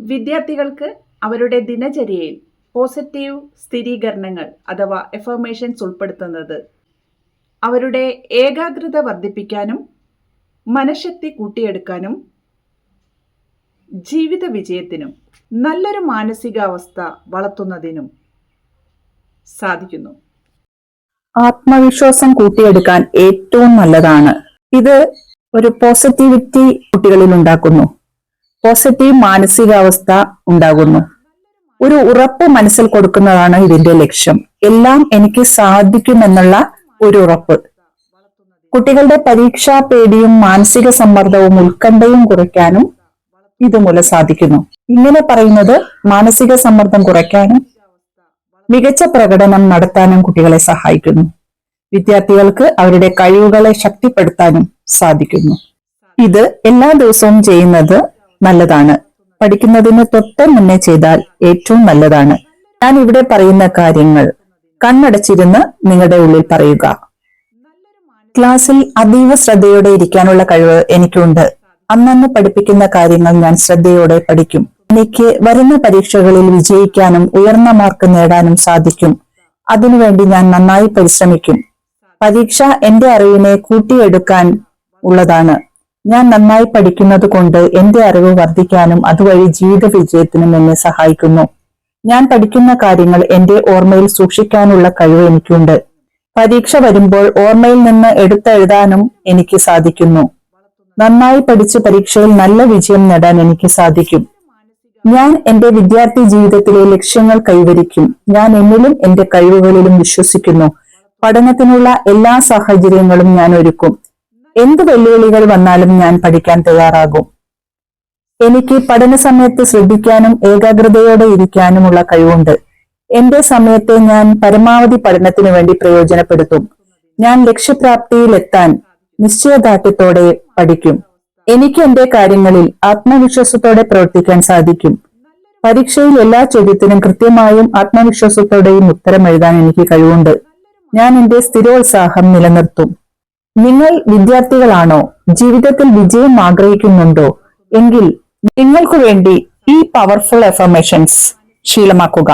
വിദ്യാർത്ഥികൾക്ക് അവരുടെ ദിനചര്യയിൽ പോസിറ്റീവ് സ്ഥിരീകരണങ്ങൾ അഥവാ എഫർമേഷൻസ് ഉൾപ്പെടുത്തുന്നത്. അവരുടെ ഏകാഗ്രത വർദ്ധിപ്പിക്കാനും മനഃശക്തി കൂട്ടിയെടുക്കാനും ജീവിത വിജയത്തിനും നല്ലൊരു മാനസികാവസ്ഥ വളർത്തുന്നതിനും സാധിക്കുന്നു. ആത്മവിശ്വാസം കൂട്ടിയെടുക്കാൻ ഏറ്റവും നല്ലതാണ്. ഇത് ഒരു പോസിറ്റിവിറ്റി കുട്ടികളിൽ ഉണ്ടാക്കുന്നു. പോസിറ്റീവ് മാനസികാവസ്ഥ ഉണ്ടാകുന്നു. ഒരു ഉറപ്പ് മനസ്സിൽ കൊടുക്കുന്നതാണ് ഇതിന്റെ ലക്ഷ്യം. എല്ലാം എനിക്ക് സാധിക്കുമെന്നുള്ള ഒരു ഉറപ്പ്. കുട്ടികളുടെ പരീക്ഷാ പേടിയും മാനസിക സമ്മർദ്ദവും ഉത്കണ്ഠയും കുറയ്ക്കാനും ഇതുമൂലം സാധിക്കുന്നു. ഇങ്ങനെ പറയുന്നത് മാനസിക സമ്മർദ്ദം കുറയ്ക്കാനും മികച്ച പ്രകടനം നടത്താനും കുട്ടികളെ സഹായിക്കുന്നു. വിദ്യാർത്ഥികൾക്ക് അവരുടെ കഴിവുകളെ ശക്തിപ്പെടുത്താനും സാധിക്കുന്നു. ഇത് എല്ലാ ദിവസവും ചെയ്യുന്നത് നല്ലതാണ്. പഠിക്കുന്നതിന് തൊട്ട് മുന്നേ ചെയ്താൽ ഏറ്റവും നല്ലതാണ്. ഞാൻ ഇവിടെ പറയുന്ന കാര്യങ്ങൾ കണ്ണടച്ചിരുന്ന് നിങ്ങളുടെ ഉള്ളിൽ പറയുക. ക്ലാസ്സിൽ അതീവ ശ്രദ്ധയോടെ ഇരിക്കാനുള്ള കഴിവ് എനിക്കുണ്ട്. അന്നന്ന് പഠിപ്പിക്കുന്ന കാര്യങ്ങൾ ഞാൻ ശ്രദ്ധയോടെ പഠിക്കും. എനിക്ക് വരുന്ന പരീക്ഷകളിൽ വിജയിക്കാനും ഉയർന്ന മാർക്ക് നേടാനും സാധിക്കും. അതിനുവേണ്ടി ഞാൻ നന്നായി പരിശ്രമിക്കും. പരീക്ഷ എന്റെ അറിവിനെ കൂട്ടിയെടുക്കാൻ ഉള്ളതാണ്. ഞാൻ നന്നായി പഠിക്കുന്നത് കൊണ്ട് എന്റെ അറിവ് വർദ്ധിക്കാനും അതുവഴി ജീവിത വിജയത്തിനും എന്നെ സഹായിക്കുന്നു. ഞാൻ പഠിക്കുന്ന കാര്യങ്ങൾ എന്റെ ഓർമ്മയിൽ സൂക്ഷിക്കാനുള്ള കഴിവ് എനിക്കുണ്ട്. പരീക്ഷ വരുമ്പോൾ ഓർമ്മയിൽ നിന്ന് എടുത്തെഴുതാനും എനിക്ക് സാധിക്കുന്നു. നന്നായി പഠിച്ച് പരീക്ഷയിൽ നല്ല വിജയം നേടാൻ എനിക്ക് സാധിക്കും. ഞാൻ എന്റെ വിദ്യാർത്ഥി ജീവിതത്തിലെ ലക്ഷ്യങ്ങൾ കൈവരിക്കും. ഞാൻ എന്നിലും എന്റെ കഴിവുകളിലും വിശ്വസിക്കുന്നു. പഠനത്തിനുള്ള എല്ലാ സാഹചര്യങ്ങളും ഞാൻ ഒരുക്കും. എന്ത് വെല്ലുവിളികൾ വന്നാലും ഞാൻ പഠിക്കാൻ തയ്യാറാകും? എനിക്ക് പഠന സമയത്ത് ശ്രദ്ധിക്കാനും ഏകാഗ്രതയോടെ ഇരിക്കാനുമുള്ള കഴിവുണ്ട്. എന്റെ സമയത്തെ ഞാൻ പരമാവധി പഠനത്തിന് വേണ്ടി പ്രയോജനപ്പെടുത്തും. ഞാൻ ലക്ഷ്യപ്രാപ്തിയിലെത്താൻ നിശ്ചയദാർഢ്യത്തോടെ പഠിക്കും. എനിക്ക് എന്റെ കാര്യങ്ങളിൽ ആത്മവിശ്വാസത്തോടെ പ്രവർത്തിക്കാൻ സാധിക്കും. പരീക്ഷയിൽ എല്ലാ ചോദ്യത്തിനും കൃത്യമായും ആത്മവിശ്വാസത്തോടെയും ഉത്തരം എഴുതാൻ എനിക്ക് കഴിവുണ്ട്. ഞാൻ എന്റെ സ്ഥിരോത്സാഹം നിലനിർത്തും. നിങ്ങൾ വിദ്യാർത്ഥികളാണോ ജീവിതത്തിൽ വിജയം ആഗ്രഹിക്കുന്നുണ്ടോ? എങ്കിൽ നിങ്ങൾക്കു വേണ്ടി ഈ പവർഫുൾ എഫർമേഷൻസ് ശീലമാക്കുക.